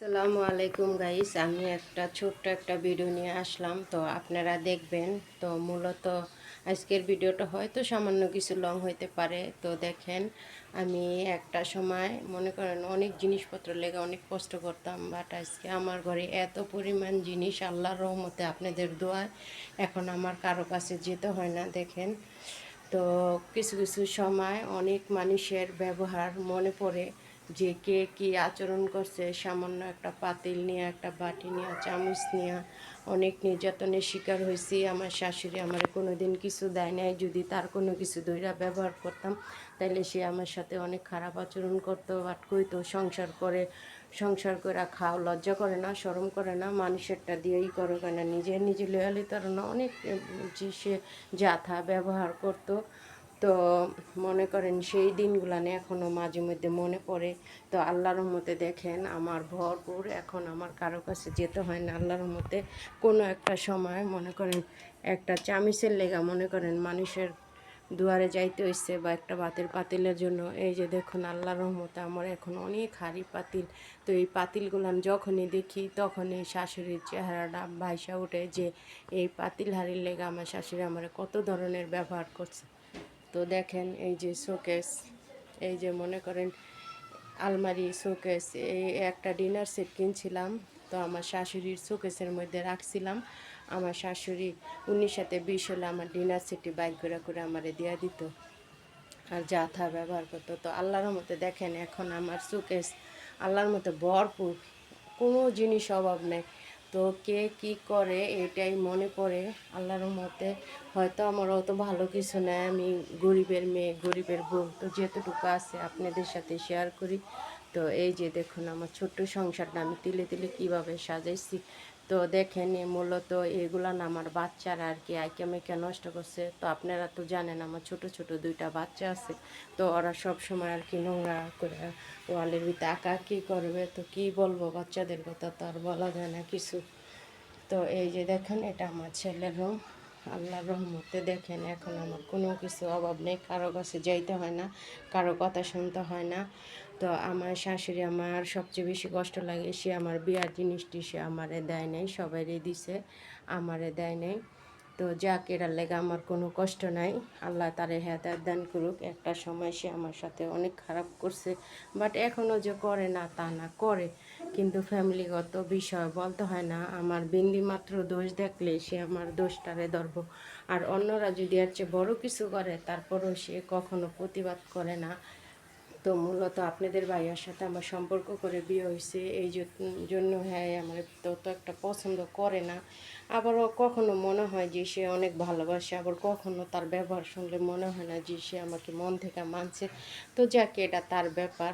আসসালামু আলাইকুম গাইস আমি একটা ছোট্ট একটা ভিডিও নিয়ে আসলাম। তো আপনারা দেখবেন, তো মূলত আজকের ভিডিওটা হয়তো সামান্য কিছু লং হইতে পারে। তো দেখেন, আমি একটা সময়, মনে করেন অনেক জিনিসপত্র লেগে অনেক কষ্ট করতাম বাট আজকে আমার ঘরে এত পরিমাণ জিনিস, আল্লাহর রহমতে আপনাদের দোয়ায় এখন আমার কারও কাছে যেতে হয় না, দেখেন। তো কিছু কিছু সময় অনেক মানুষের ব্যবহার মনে পড়ে। যে কে কি আচরণ করছে, সামান্য একটা পাতিল নিয়ে, একটা বাটি নিয়ে, চামচ নিয়ে, অনেক নির্যাতনের শিকার হয়েছি। আমার শাশুড়ি আমার কোনো দিন কিছু দেয় নাই। যদি তার কোনো কিছু দইরা ব্যবহার করতাম, তাইলে সে আমার সাথে অনেক খারাপ আচরণ করতো, বাট কইতো, সংসার করে সংসার করে খাও, লজ্জা করে না, শরম করে না, মানুষেরটা দিয়েই করো কেন? নিজের নিজে লয়ালি তার না, অনেক সে যাথা ব্যবহার করতো তো মনে করেন সেই দিনগুলানে এখনও মাঝে মধ্যে মনে পড়ে। তো আল্লাহর রহমতে দেখেন আমার ভরপুর, এখন আমার কারও কাছে যেতে হয় না। আল্লাহর মতে কোনো একটা সময় মনে করেন একটা চামিচের লেগা মনে করেন মানুষের দুয়ারে যাইতে হইছে বা একটা বাতের পাতিলের জন্য। এই যে দেখুন আল্লাহর রহমতে আমার এখন অনেক হাড়ি পাতিল। তো এই পাতিলগুলান যখনই দেখি তখনই শাশুড়ির চেহারাটা ভাইসা উঠে যে এই পাতিল হাড়ির লেগে আমার শাশুড়ি আমার কত ধরনের ব্যবহার করছে। তো দেখেন এই যে শোকেস, এই যে মনে করেন আলমারি শোকেস, এই একটা ডিনার সেট কিনছিলাম, তো আমার শাশুড়ির শোকেসের মধ্যে রাখছিলাম। আমার শাশুড়ি উনিশ সাথে বিশ হলে আমার ডিনার সেটটি বাইক করে করে আমারে দেওয়া দিত। আর যা থা ব্যবহার করতো। তো আল্লাহর মতে দেখেন এখন আমার শোকেস আল্লাহর মতো ভরপুর, কোনো জিনিস অভাব নেই। তো কে কি করে এটাই মনে পড়ে আল্লাহর মতে হয়তো আমার অত ভালো কিছু নেই, আমি গরিবের মেয়ে, গরিবের বউ। তো যেতটুকু আছে আপনাদের সাথে শেয়ার করি। তো এই যে দেখুন আমার ছোট্ট সংসারটা আমি তিলে তিলে কীভাবে সাজাইছি। তো দেখেন মূলত এগুলা না আমার বাচ্চারা আর কি আইকে মেকে নষ্ট করছে। তো আপনারা তো জানেন আমার ছোট ছোট দুইটা বাচ্চা আছে। তো ওরা সব সময় আর কি নোংরা করে ওয়ালের ভিতরে আঁকা কী করবে? তো কি বলব বাচ্চাদের কথা তো আর বলা যায় না কিছু। তো এই যে দেখেন এটা আমার ছেলের রুম আল্লাহর রহমতে দেখেন, এখন আমার কোনো কিছু অভাব নেই, কারও কাছে যাইতে হয় না, কারও কথা শুনতে হয় না। তো আমার শাশুড়ি আমার সবচেয়ে বেশি কষ্ট লাগে, সে আমার বিয়ার জিনিসটি সে আমারে দেয় নাই, সবাইরে দিছে, আমারে দেয় নাই। তো যাক এটার লেগে আমার কোনো কষ্ট নাই। আল্লাহ তারে হেদায়ত দান করুক। একটা সময় সে আমার সাথে অনেক খারাপ করছে বাট এখনও যে করে না, তা না করে। কিন্তু ফ্যামিলিগত বিষয় বলতে হয় না, আমার বিন্দি মাত্র দোষ দেখলে সে আমার দোষটারে ধরবো। আর অন্যরা যদি আর চেয়ে বড় কিছু করে, তারপরও সে কখনো প্রতিবাদ করে না। তো মূলত আপনাদের ভাইয়ার সাথে আমার সম্পর্ক করে বিয়ে হয়েছে। এই জন্য হ্যাঁ আমার তত একটা পছন্দ করে না। আবার কখনো মনে হয় যে সে অনেক ভালোবাসে, আবার কখনো তার ব্যবহার শুনলে মনে হয় না যে সে আমাকে মন থেকে মানছে। তো যাকে, এটা তার ব্যাপার।